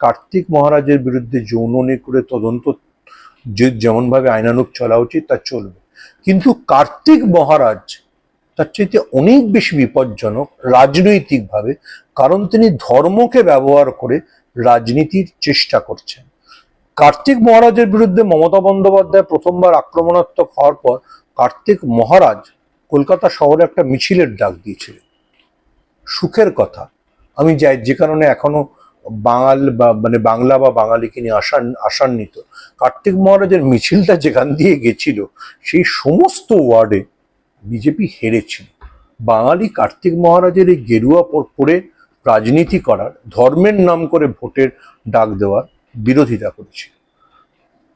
কার্তিক মহারাজের বিরুদ্ধে যৌন করে তদন্ত যে যেমনভাবে আইনানুক চলা উচিত, তা চলবে। কিন্তু কার্তিক মহারাজ তার চাইতে অনেক বেশি বিপজ্জনক রাজনৈতিকভাবে, কারণ তিনি ধর্মকে ব্যবহার করে রাজনীতির চেষ্টা করছেন। কার্তিক মহারাজের বিরুদ্ধে মমতা বন্দ্যোপাধ্যায় প্রথমবার আক্রমণাত্মক হওয়ার পর কার্তিক মহারাজ কলকাতা শহরে একটা মিছিলের ডাক দিয়েছিলেন। সুখের কথা। আমি যাই, যে কারণে এখনও বাঙাল বা মানে বাংলা বা বাঙালিকে নিয়ে আসান, আসান্বিত। কার্তিক মহারাজের মিছিলটা যেখান দিয়ে গেছিল, সেই সমস্ত ওয়ার্ডে বিজেপি হেরেছিল। বাঙালি কার্তিক মহারাজের এই গেরুয়া পর- রাজনীতি করার, ধর্মের নাম করে ভোটের ডাক দেওয়ার বিরোধিতা করেছিল।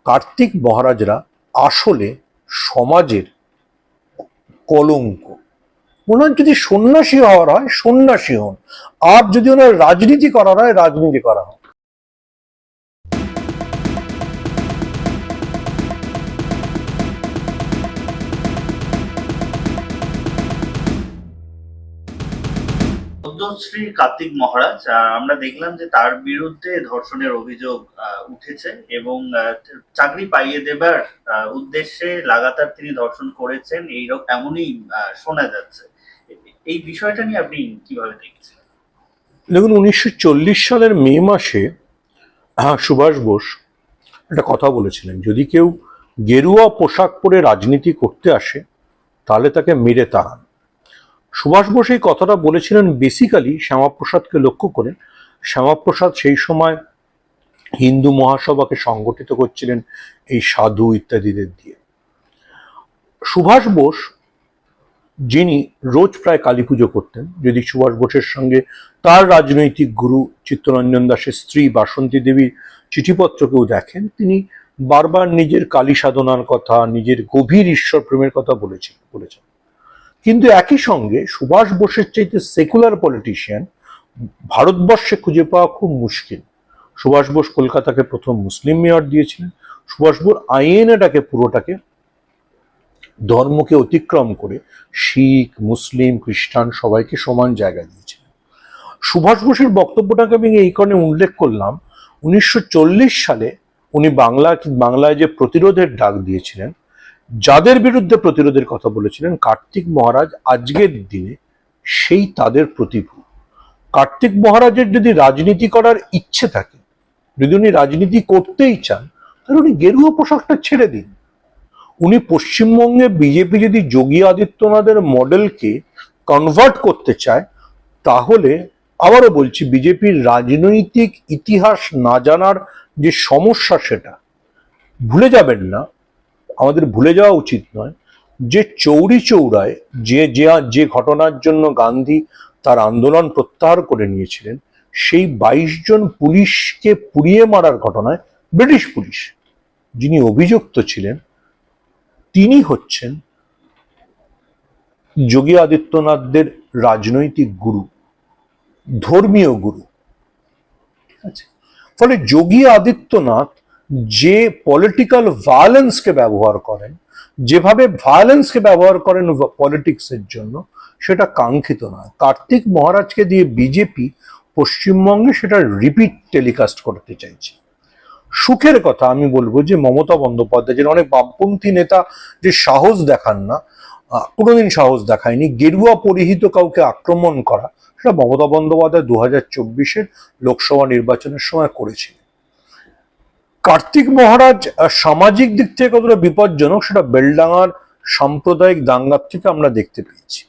কার্তিক মহারাজরা আসলে সমাজের কলঙ্ক। ওনার যদি সন্ন্যাসী হওয়ার হয়, সন্ন্যাসী হন। আর যদি ওনার রাজনীতি করার হয়, রাজনীতি করা হয় পদ্মশ্রী কার্তিক মহারাজ আমরা দেখলাম যে তার বিরুদ্ধে ধর্ষণের অভিযোগ উঠেছে এবং চাকরি পাইয়ে দেবার উদ্দেশ্যে লাগাতার তিনি ধর্ষণ করেছেন, এইরকম এমনই শোনা যাচ্ছে। এই বিষয়টা নিয়ে আপনি কীভাবে দেখছেন? দেখুন, উনিশশো চল্লিশ সালের মে মাসে সুভাষ বোস একটা কথা বলেছিলেন, যদি কেউ গেরুয়া পোশাক পরে রাজনীতি করতে আসে, তাহলে তাকে মেরে তাড়ান। সুভাষ বোস এই কথাটা বলেছিলেন বেসিক্যালি শ্যামাপ্রসাদকে লক্ষ্য করে। শ্যামাপ্রসাদ সেই সময় হিন্দু মহাসভাকে সংগঠিত করছিলেন এই সাধু ইত্যাদিদের দিয়ে। সুভাষ বোস যিনি রোজ প্রায় কালী পুজো করতেন, যদি সুভাষ বোসের সঙ্গে তার রাজনৈতিক গুরু চিত্তরঞ্জন দাসের স্ত্রী বাসন্তী দেবীর চিঠিপত্রকেও দেখেন, তিনি বারবার নিজের কালী সাধনার কথা, নিজের গভীর ঈশ্বর প্রেমের কথা বলেছেন বলেছেন। কিন্তু একই সঙ্গে সুভাষ বোসের চাইতে সেকুলার পলিটিশিয়ান ভারতবর্ষে খুঁজে পাওয়া খুব মুশকিল। সুভাষ বোস কলকাতাকে প্রথম মুসলিম মেয়র দিয়েছিলেন, সুভাষ বোস আইএনএটাকে, পুরোটাকে ধর্মকে অতিক্রম করে শিখ, মুসলিম, খ্রিস্টান সবাইকে সমান জায়গা দিয়েছিলেন সুভাষ বোসের বক্তব্যটাকে আমি এই কারণে উল্লেখ করলাম, উনিশশো চল্লিশ সালে উনি বাংলা বাংলায় যে প্রতিরোধের ডাক দিয়েছিলেন, যাদের বিরুদ্ধে প্রতিরোধের কথা বলেছিলেন, কার্তিক মহারাজ আজকের দিনে সেই তাদের প্রতিভূ। কার্তিক মহারাজের যদি রাজনীতি করার ইচ্ছে থাকে, যদি উনি রাজনীতি করতেই চান, তাহলে উনি গেরুয়া পোশাকটা ছেড়ে দিন। উনি পশ্চিমবঙ্গে বিজেপি যদি যোগী আদিত্যনাথের মডেলকে কনভার্ট করতে চায়, তাহলে আবারও বলছি, বিজেপির রাজনৈতিক ইতিহাস না জানার যে সমস্যা সেটা, ভুলে যাবেন না। আমাদের ভুলে যাওয়া উচিত নয় যে চৌরি চৌড়ায় যে যে যে ঘটনার জন্য গান্ধী তার আন্দোলন প্রত্যাহার করে নিয়েছিলেন, সেই বাইশ জন পুলিশকে পুড়িয়ে মারার ঘটনায় ব্রিটিশ পুলিশ, যিনি অভিযুক্ত ছিলেন তিনি হচ্ছেন যোগী আদিত্যনাথদের রাজনৈতিক গুরু ধর্মীয় গুরু। ঠিক আছে ফলে যোগী আদিত্যনাথ যে পলিটিক্যাল ভায়োলেন্সকে ব্যবহার করেন যেভাবে ভায়োলেন্সকে ব্যবহার করেন পলিটিক্সের জন্য সেটা কাঙ্ক্ষিত নয়। কার্তিক মহারাজকে দিয়ে বিজেপি পশ্চিমবঙ্গে সেটা রিপিট টেলিকাস্ট করতে চাইছে। সুখের কথা আমি বলব যে মমতা বন্দ্যোপাধ্যায় অনেক বামপন্থী নেতা যে সাহস দেখান না কোনোদিন সাহস দেখায়নি। গেরুয়া পরিহিত কাউকে আক্রমণ করা, সেটা মমতা বন্দ্যোপাধ্যায় দু হাজার চব্বিশের লোকসভা নির্বাচনের সময় করেছিলেন। কার্তিক মহারাজ সামাজিক দিক থেকে কতটা বিপজ্জনক, সেটা বেলডাঙার সাম্প্রদায়িক দাঙ্গার থেকে আমরা দেখতে পেয়েছি।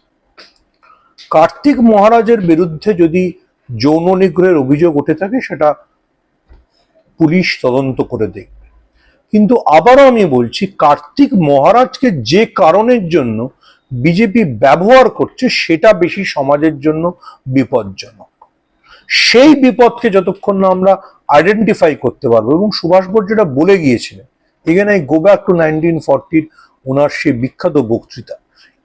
কার্তিক মহারাজের বিরুদ্ধে যদি যৌন নিগ্রহের অভিযোগ উঠে থাকে, সেটা পুলিশ তদন্ত করে দেখবে। কিন্তু আবারও আমি বলছি, কার্তিক মহারাজকে যে কারণের জন্য বিজেপি ব্যবহার করছে, সেটা বেশি সমাজের জন্য বিপজ্জনক। সেই বিপদকে যতক্ষণ না আমরা আইডেন্টিফাই করতে পারব। এবং সুভাষ বোস যেটা বলে গিয়েছিলেন এখানে গো ব্যাক টু নাইনটিন ফর্টির ওনার সেই বিখ্যাত বক্তৃতা।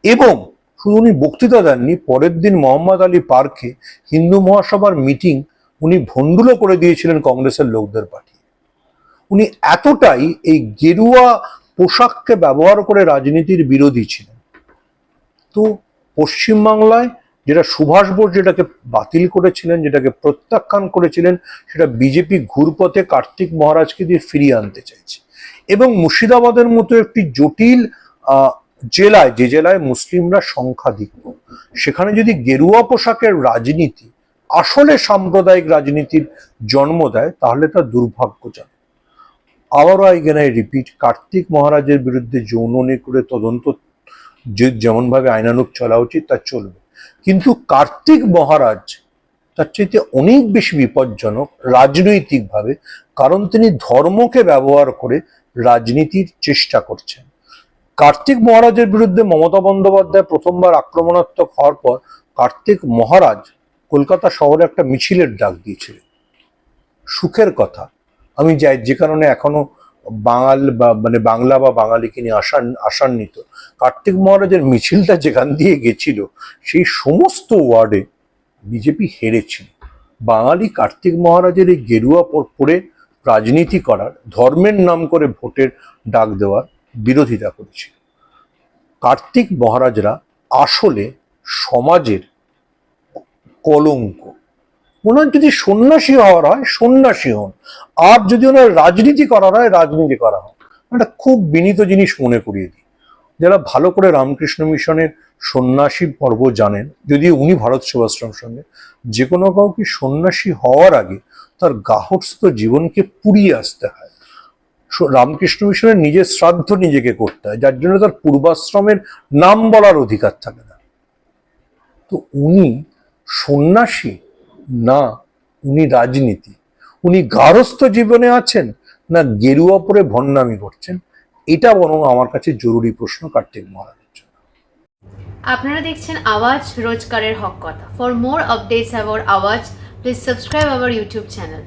এবং শুধু উনি বক্তৃতা দেননি, পরের দিন মোহাম্মদ আলী পার্কে হিন্দু মহাসভার মিটিং উনি ভণ্ডুলো করে দিয়েছিলেন কংগ্রেসের লোকদের পাঠিয়ে। উনি এতটাই এই গেরুয়া পোশাককে ব্যবহার করে রাজনীতির বিরোধী ছিলেন। তো পশ্চিমবাংলায় যেটা সুভাষ বোস যেটাকে বাতিল করেছিলেন, যেটাকে প্রত্যাখ্যান করেছিলেন, সেটা বিজেপি ঘুরপথে কার্তিক মহারাজকে দিয়ে ফিরিয়ে আনতে চাইছে। এবং মুর্শিদাবাদের মতো একটি জটিল জেলায়, যে জেলায় মুসলিমরা সংখ্যাধিক্য সেখানে যদি গেরুয়া পোশাকের রাজনীতি আসলে সাম্প্রদায়িক রাজনীতির জন্ম দেয়, তাহলে তা দুর্ভাগ্যজনক। আবারও আইগেন আই রিপিট কার্তিক মহারাজের বিরুদ্ধে যৌননী করে তদন্ত যেমনভাবে আইনানুক চলা উচিত, তা চলবে। কিন্তু কার্তিক মহারাজ তার চাইতে অনেক বেশি বিপজ্জনক রাজনৈতিকভাবে, কারণ তিনি ধর্মকে ব্যবহার করে রাজনীতির চেষ্টা করছেন। কার্তিক মহারাজের বিরুদ্ধে মমতা বন্দ্যোপাধ্যায় প্রথমবার আক্রমণাত্মক হওয়ার পর কার্তিক মহারাজ কলকাতা শহরে একটা মিছিলের ডাক দিয়েছিলেন সুখের কথা। আমি যাই, যে কারণে এখনও বাঙাল বা মানে বাংলা বা বাঙালিকে নিয়ে আসান আসান্বিত কার্তিক মহারাজের মিছিলটা যেখান দিয়ে গেছিল, সেই সমস্ত ওয়ার্ডে বিজেপি হেরেছিল। বাঙালি কার্তিক মহারাজের এই গেরুয়া পর- রাজনীতি করার, ধর্মের নাম করে ভোটের ডাক দেওয়ার বিরোধিতা করেছিল। কার্তিক মহারাজরা আসলে সমাজের কলঙ্ক। ওনার যদি সন্ন্যাসী হওয়ার হয়, সন্ন্যাসী হন। আর যদি ওনার রাজনীতি করার হয়, রাজনীতি করা হয় একটা খুব বিনীত জিনিস মনে করিয়ে দিই। যারা ভালো করে রামকৃষ্ণ মিশনের সন্ন্যাসী পর্ব জানেন, যদি উনি ভারত সেবাশ্রম সঙ্গে, যে কোনো কাউকে সন্ন্যাসী হওয়ার আগে তার গাহস্থ জীবনকে পুড়িয়ে আসতে হয়। রামকৃষ্ণ মিশনের নিজের শ্রাদ্ধ নিজেকে করতে হয়, যার জন্য তার পূর্বাশ্রমের নাম বলার অধিকার থাকে না। তো উনি সন্ন্যাসী? না, উনি রাজনীতি। উনি গারস্থ জীবনে আছেন না গেরুয়া পরে ভণ্ডামি করছেন? এটা বরং আমার কাছে জরুরি প্রশ্ন, কার্তিক মহারাজ আপনারা দেখছেন আওয়াজ রোজকারের হক কথা। For more updates about Awaaz please subscribe our YouTube channel